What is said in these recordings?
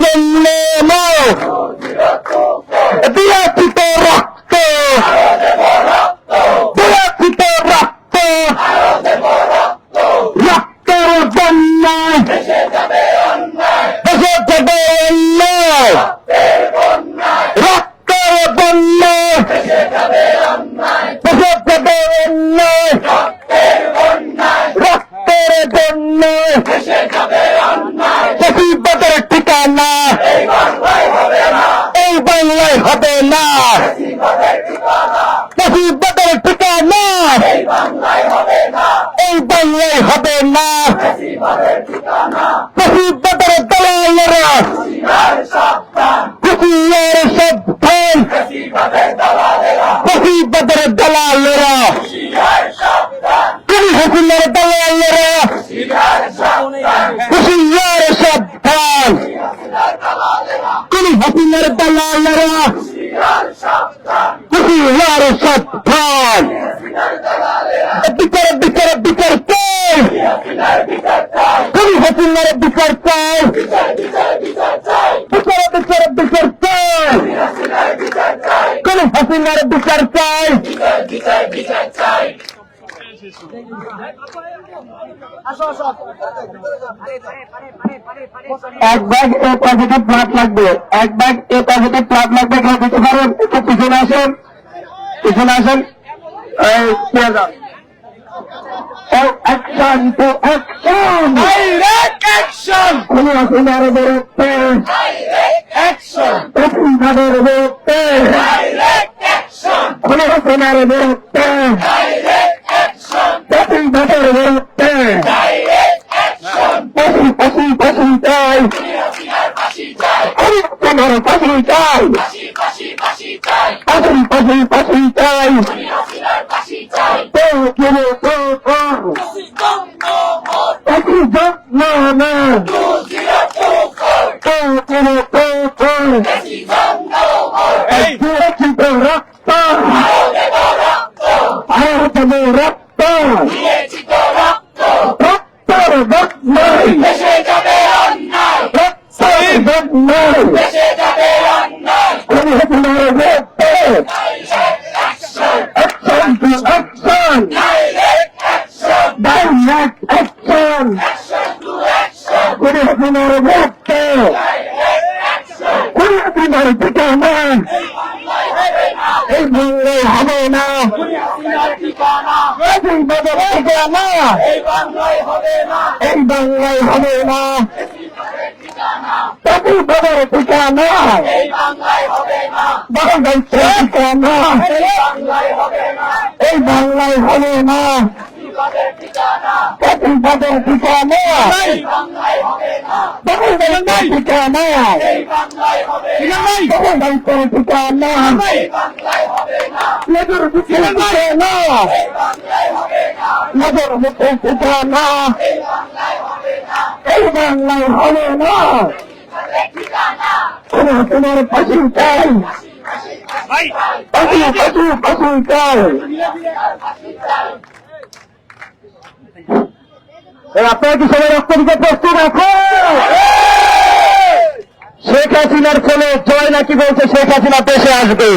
জন্য দিয়াছিত রক্ত দিয়াছিত রক্ত রক্তের বন্যায় দেশে যাবে অন্যায় রক্তের বন্যায় দেশে যাবে অন্যায় রক্তের বন্যায় ফেসিবাদের ঠিকানা এই বাংলায় হবে না। ফেসিবাদের ঠিকানা। এই বাংলায় হবে না। ফেসিবাদের দালালেরা হুশিয়ার সাবধান। ফেসিবাদের দালালেরা কোন হাসিনার দালালেরা হুশিয়ার সাবধান। কোন হাসিনার দালালেরা হুশিয়ার সাবধান। বিচার বিচার বিচার চাই। কোন হাসিনার বিচার চাই। বিচার বিচার বিচার চাই। কোন হাসিনার বিচার চাই। এক ব্যাগ এ পজিটিভ প্লাট লাগবে। এক ব্যাগ এ পজিটিভ প্লাট লাগবে কেউ দিতে পারেন। একটু পিছনে আসেন। পিছনে আসেন। অ্যাকশন টু অ্যাকশন Direct কোন হাসিনার বিরুদ্ধে কোন হাসিনার বিরুদ্ধে Direct action! প্রতিবাদের বিরুদ্ধে Direct action! পশু পশু পশু চাই ফাঁসি চাই হাসিনার পশু চাই ফাঁসি ফাঁসি ফাঁসি চাই পশু পশু পশু চাই হাসিনার ফাঁসি চাই তো কিনে তো তো পশু যত্ন না তো কিনে তো তো সুরক্ষিত রক্ত ভারতের রক্ত রক্তর বদনাই দেশে যাবে অন্যায় রক্তর বদনাই দেশে যাবে অন্যায় হাসিনার বিরুদ্ধে action to action direct action to action কোন বাংলায় হবে না এই এই বাংলায় হবে না এই বাংলায় হবে না বাজার ঠিকানা বাংলাদেশের ঠিকানা এই বাংলায় হবে না। না বিপদের ঠিকানা বাজার ঠিকানা বাংলাদেশের ঠিকানা বাংলাদেশের ঠিকানা মুখের ঠিকানা এই বাংলায় হবে না তোমার পাশে চাই পাশে চাই আপনারা কি সবাই রক্ত দিতে প্রস্তুত শেখ হাসিনার ছেলে জয় নাকি বলছে শেখ হাসিনা দেশে আসবে?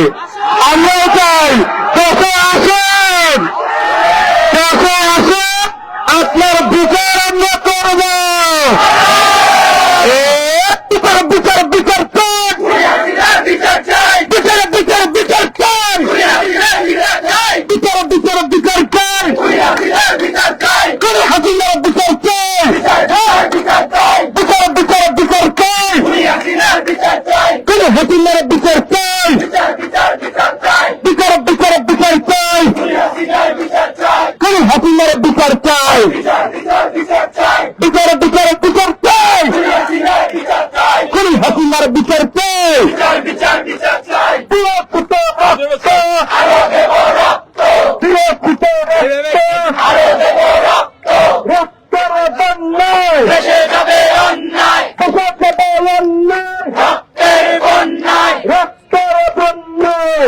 আমরাও চাই, দেশে আসেন হাসিনার বিচার চাই। বিচার বিচার বিচার চাই। খুনি হাসিনার বিচার চাই।